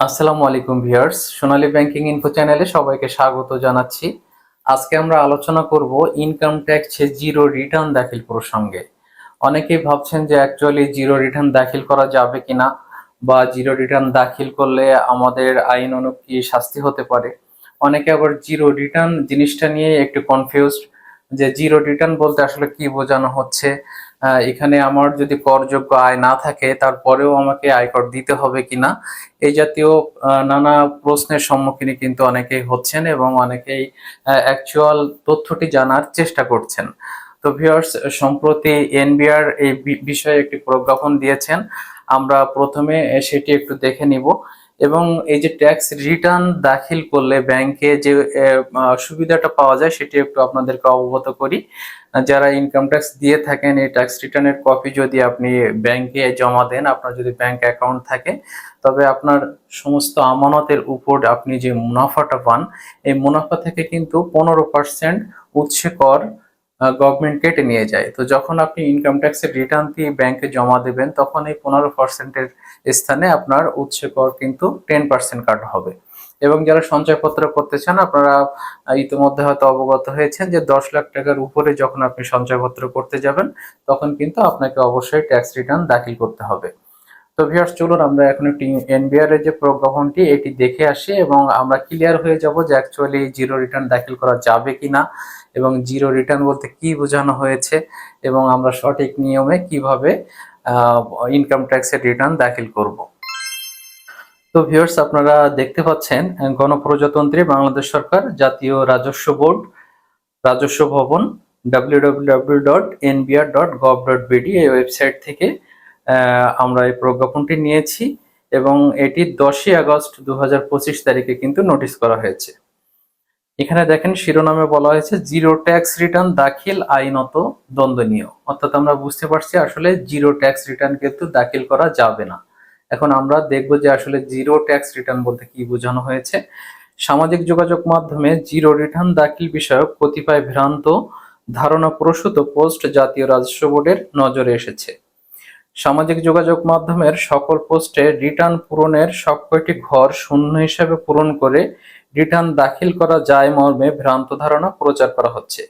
আসসালামু আলাইকুম ভিউয়ার্স, সোনালী banking info চ্যানেলে সবাইকে স্বাগত জানাচ্ছি। আজকে আমরা আলোচনা করব ইনকাম ট্যাক্স জিরো রিটার্ন দাখিল প্রসঙ্গে। অনেকেই ভাবছেন যে অ্যাকচুয়ালি জিরো রিটার্ন দাখিল করা যাবে কিনা বা জিরো রিটার্ন দাখিল করলে আমাদের আইন অনুযায়ী কি শাস্তি হতে পারে? অনেকে আবার জিরো রিটার্ন জিনিসটা নিয়ে একটু কনফিউজড যে জিরো রিটার্ন বলতে আসলে কি বোঝানো হচ্ছে? এখানে আমার যদি করযোগ্য আয় না থাকে, তারপরেও আমাকে আয়কর দিতে হবে কিনা, এই জাতীয় নানা প্রশ্নের সম্মুখীন কিন্তু অনেকেই হচ্ছেন এবং অনেকেই অ্যাকচুয়াল তথ্যটি জানার চেষ্টা করছেন। তো ভিউয়ার্স সম্প্রতি এনবিআর এই বিষয়ে একটি প্রজ্ঞাপন দিয়েছেন। আমরা প্রথমে সেটি একটু দেখে নিব। এবং এই যে ট্যাক্স রিটার্ন দাখিল করলে ব্যাংকে যে সুবিধাটা পাওয়া যায় সেটি একটু আপনাদেরকে অবগত করি। যারা ইনকাম ট্যাক্স দিয়ে থাকেন, এই ট্যাক্স রিটার্নের কপি যদি আপনি ব্যাংকে জমা দেন, আপনার যদি ব্যাংক অ্যাকাউন্ট থাকে, তবে আপনার সমস্ত আমানতের উপর আপনি যে মুনাফাটা পান, এই মুনাফা থেকে কিন্তু পনেরো পার্সেন্ট উৎসে কর গভর্নমেন্ট কেটে নিয়ে যায়। তো যখন আপনি ইনকাম ট্যাক্সের রিটার্ন দিয়ে ব্যাংকে জমা দেবেন, তখন এই পনেরো পার্সেন্টের স্থানে আপনার উৎসে কর কিন্তু টেন পার্সেন্ট কাট হবে। এবং যারা সঞ্চয়পত্র করতে চান, আপনারা ইতিমধ্যে হয়তো অবগত হয়েছেন যে দশ লাখ টাকার উপরে যখন আপনি সঞ্চয়পত্র করতে যাবেন, তখন কিন্তু আপনাকে অবশ্যই ট্যাক্স রিটার্ন দাখিল করতে হবে। তো ভিউয়ার্স চলুন আমরা এখন একটি এনবিআর এর যে প্রজ্ঞাপনটি, এটি দেখে আসি এবং আমরা ক্লিয়ার হয়ে যাব যে অ্যাকচুয়ালি জিরো রিটার্ন দাখিল করা যাবে কিনা এবং জিরো রিটার্ন বলতে কি বোঝানো হয়েছে এবং আমরা সঠিক নিয়মে কীভাবে ইনকাম ট্যাক্সের রিটার্ন দাখিল করব। তো ভিউয়ার্স আপনারা দেখতে পাচ্ছেন, গণপ্রজাতন্ত্রী বাংলাদেশ সরকার জাতীয় রাজস্ব বোর্ড, রাজস্ব ভবন www.nbr.gov.bd এই ওয়েবসাইট থেকে আমরা এই প্রজ্ঞাপনটি নিয়েছি এবং এটি দশই আগস্ট দু হাজার পঁচিশ তারিখে কিন্তু নোটিশ করা হয়েছে। এখানে দেখেন শিরোনামে বলা হয়েছে, জিরো ট্যাক্স রিটার্ন দাখিল আইনত দ্বন্দ্বনীয়। অর্থাৎ আমরা বুঝতে পারছি আসলে জিরো ট্যাক্স রিটার্ন কিন্তু দাখিল করা যাবে না। এখন আমরা দেখব যে আসলে জিরো ট্যাক্স রিটার্ন বলতে কি বোঝানো হয়েছে। সামাজিক যোগাযোগ মাধ্যমে জিরো রিটার্ন দাখিল বিষয়ক কতিপয় ভ্রান্ত ধারণা প্রসূত পোস্ট জাতীয় রাজস্ব বোর্ডের নজরে এসেছে। সামাজিক যোগাযোগ মাধ্যমের সকল পোস্টে রিটার্ন পূরণের সবকটি ঘর শূন্য হিসাবে পূরণ করে রিটার্ন দাখিল করা যায় মর্মে ভ্রান্ত ধারণা প্রচার করা হচ্ছে।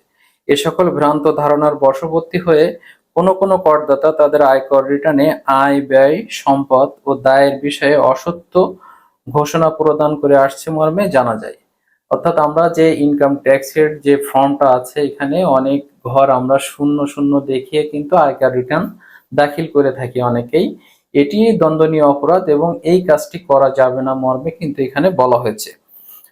এ সকল ভ্রান্ত ধারণার বশবর্তী হয়ে কোনো কোনো করদাতা তাদের আয়কর রিটার্নে আয় ব্যয়, সম্পদ ও দায়ের বিষয়ে অসত্য ঘোষণা প্রদান করে আসছে মর্মে জানা যায়। অর্থাৎ আমরা যে ইনকাম ট্যাক্সের যে ফর্মটা আছে এখানে অনেক ঘর আমরা শূন্য শূন্য দেখিয়ে কিন্তু আয়কর রিটার্ন দাখিল করে থাকি অনেকেই। এটি দণ্ডনীয় অপরাধ এবং এই কাজটি করা যাবে না মর্মে কিন্তু এখানে বলা হয়েছে।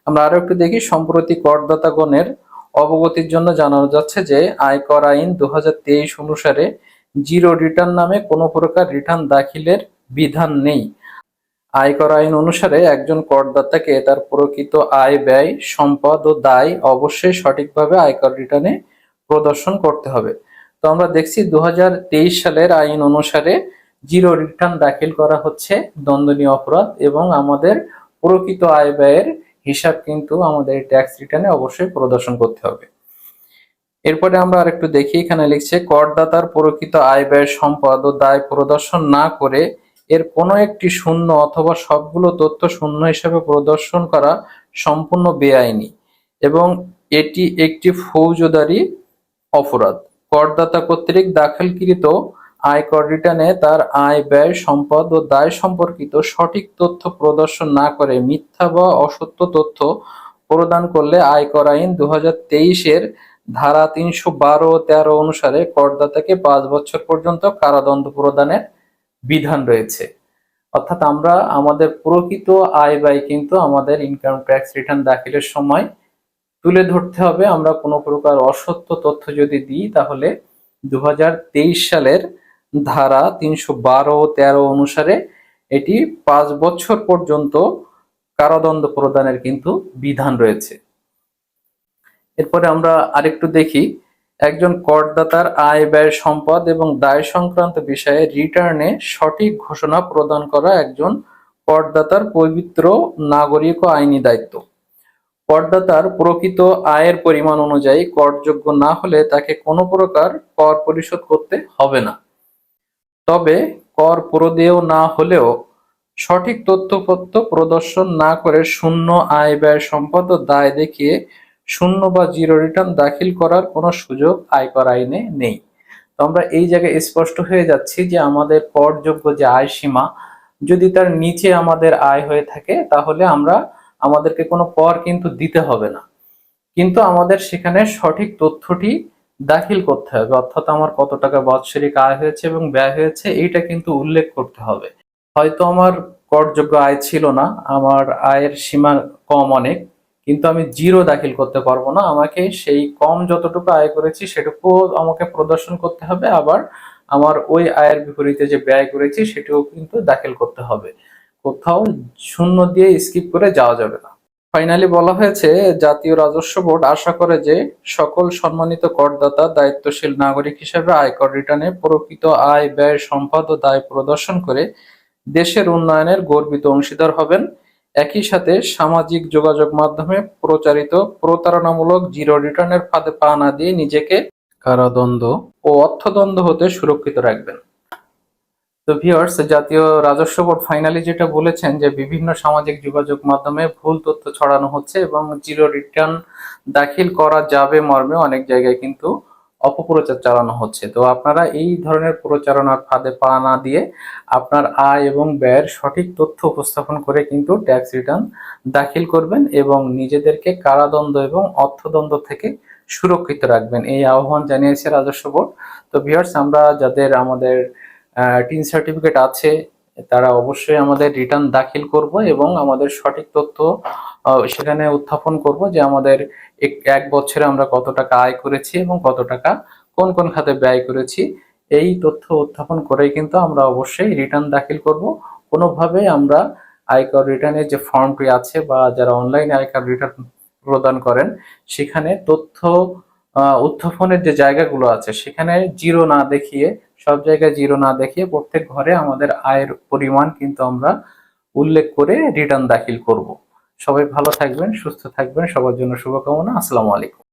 আমরা আরও একটু দেখি, সম্প্রতি করদাতাগণের অবগতির জন্য জানানো যাচ্ছে যে, আয়কর আইন দু হাজার তেইশ অনুসারে জিরো রিটার্ন নামে কোনো প্রকার রিটার্ন দাখিলের বিধান নেই। আয়কর আইন অনুসারে একজন করদাতাকে তার প্রকৃত আয়, ব্যয়, সম্পদ ও দায় অবশ্যই সঠিকভাবে আয়কর রিটার্নে প্রদর্শন করতে হবে। তো আমরা দেখছি দু হাজার তেইশ সালের আইন অনুসারে জিরো রিটার্ন দাখিল করা হচ্ছে দণ্ডনীয় অপরাধ এবং আমাদের প্রকৃত আয় ব্যয়ের হিসাব কিন্তু আমাদের ট্যাক্স রিটার্নে অবশ্যই প্রদর্শন করতে হবে। এরপরে আমরা আরেকটু দেখি, এখানে লিখছে, করদাতার প্রকৃত আয় ব্যয় সম্পদ ও দায় প্রদর্শন না করে এর কোনো একটি শূন্য অথবা সবগুলো তথ্য শূন্য হিসাবে প্রদর্শন করা সম্পূর্ণ বেআইনি এবং এটি একটি ফৌজদারি অপরাধ। করদাতা কর্তৃক দাখিলকৃত আয়কর রিটার্নে তার আয়, ব্যয়, সম্পদ ও দায় সম্পর্কিত সঠিক তথ্য প্রদর্শন না করে মিথ্যা বা অসত্য তথ্য প্রদান করলে আয়কর আইন দু হাজার তেইশ এর ধারা তিনশো বারো তেরো অনুসারে করদাতাকে পাঁচ বছর পর্যন্ত কারাদণ্ড প্রদানের বিধান রয়েছে। অর্থাৎ আমরা আমাদের প্রকৃত আয়, ব্যয় কিন্তু আমাদের ইনকাম ট্যাক্স রিটার্ন দাখিলের সময় তুলে ধরতে হবে। আমরা কোনো প্রকার অসত্য তথ্য যদি দিই, তাহলে দু হাজার তেইশ সালের ধারা তিনশো বারো তেরো অনুসারে এটি পাঁচ বছর পর্যন্ত কারাদণ্ড প্রদানের কিন্তু বিধান রয়েছে। এরপরে আমরা আরেকটু দেখি, একজন করদাতার আয় ব্যয় সম্পদ এবং দায় সংক্রান্ত বিষয়ে রিটার্নে সঠিক ঘোষণা প্রদান করা একজন করদাতার পবিত্র নাগরিক ও আইনি দায়িত্ব। করদাতার প্রকৃত আয়ের পরিমাণ অনুযায়ী করযোগ্য না হলে তাকে কোনো প্রকার কর পরিশোধ করতে হবে না। তবে কর প্রদেয় না হলেও সঠিক তথ্যপত্র প্রদর্শন না করে শূন্য আয় ব্যয় সম্পদ দায় দেখিয়ে শূন্য বা জিরো রিটার্ন দাখিল করার কোনো সুযোগ আয়কর আইনে নেই। তো আমরা এই জায়গায় স্পষ্ট হয়ে যাচ্ছি যে আমাদের করযোগ্য যে আয় সীমা, যদি তার নিচে আমাদের আয় হয়ে থাকে, তাহলে আমরা আমাদেরকে কোনো কর কিন্তু দিতে হবে না। কিন্তু আমাদের সেখানে সঠিক তথ্যটি দাখিল করতে হবে। অর্থাৎ আমার কত টাকা বাৎসরিক আয় হয়েছে এবং ব্যয় হয়েছে, এইটা কিন্তু উল্লেখ করতে হবে। হয়তো আমার করযোগ্য আয় ছিল না, আমার আয়ের সীমা কম অনেক, কিন্তু আমি জিরো দাখিল করতে পারব না। আমাকে সেই কম যতটুকু আয় করেছি, সেটুকু আমাকে প্রদর্শন করতে হবে। আবার আমার ওই আয়ের বিপরীতে যে ব্যয় করেছি, সেটিও কিন্তু দাখিল করতে হবে। কোথাও শূন্য দিয়ে স্কিপ করে যাওয়া যাবে না। ফাইনালি বলা হয়েছে, জাতীয় রাজস্ব বোর্ড আশা করে যে সকল সম্মানিত করদাতা, দায়িত্বশীল নাগরিক হিসেবে আয়কর রিটার্নে প্রকৃত আয়, ব্যয়, সম্পদ ও দায় প্রদর্শন করে দেশের উন্নয়নের গর্বিত অংশীদার হবেন। একই সাথে সামাজিক যোগাযোগ মাধ্যমে প্রচারিত প্রতারণামূলক জিরো রিটার্নের ফাঁদে পা না দিয়ে নিজেকে কারাদণ্ড ও অর্থদণ্ড হতে সুরক্ষিত রাখবেন। তো ভিউয়ার্স জাতীয় রাজস্ব বোর্ড ফাইনালি যেটা বলেছেন যে বিভিন্ন সামাজিক যোগাযোগ মাধ্যমে ভুল তথ্য ছড়ানো হচ্ছে এবং জিরো রিটার্ন দাখিল করা যাবে মর্মে অনেক জায়গায় কিন্তু অপপ্রচার চালানো হচ্ছে। তো আপনারা এই ধরনের প্রচারণার ফাঁদে পা না দিয়ে আপনার আয় এবং ব্যয়ের সঠিক তথ্য উপস্থাপন করে কিন্তু ট্যাক্স রিটার্ন দাখিল করবেন এবং নিজেদেরকে কারাদণ্ড এবং অর্থদণ্ড থেকে সুরক্ষিত রাখবেন। এই আহ্বান জানিয়েছে রাজস্ব বোর্ড। তো ভিউয়ার্স আমরা যাদের আমাদের টিন সার্টিফিকেট আছে, তারা অবশ্যই আমাদের রিটার্ন দাখিল করব এবং আমাদের সঠিক তথ্য সেখানে উত্থাপন করব যে আমাদের এক- বছরে আমরা কত টাকা আয় করেছি এবং কত টাকা কোন কোন খাতে ব্যয় করেছি। এই তথ্য উত্থাপন করেই কিন্তু আমরা অবশ্যই রিটার্ন দাখিল করব। কোনোভাবে আমরা আয়কর রিটার্নের যে ফর্মটি আছে বা যারা অনলাইনে আয়কর রিটার্ন প্রদান করেন, সেখানে তথ্য উত্থাপনের যে জায়গাগুলো আছে, সেখানে জিরো না দেখিয়ে, সব জায়গায় জিরো না দেখিয়ে প্রত্যেক ঘরে আমাদের আয়ের পরিমাণ কিন্তু আমরা উল্লেখ করে রিটার্ন দাখিল করব। সবাই ভালো থাকবেন, সুস্থ থাকবেন, সবার জন্য শুভকামনা। আসসালামু আলাইকুম।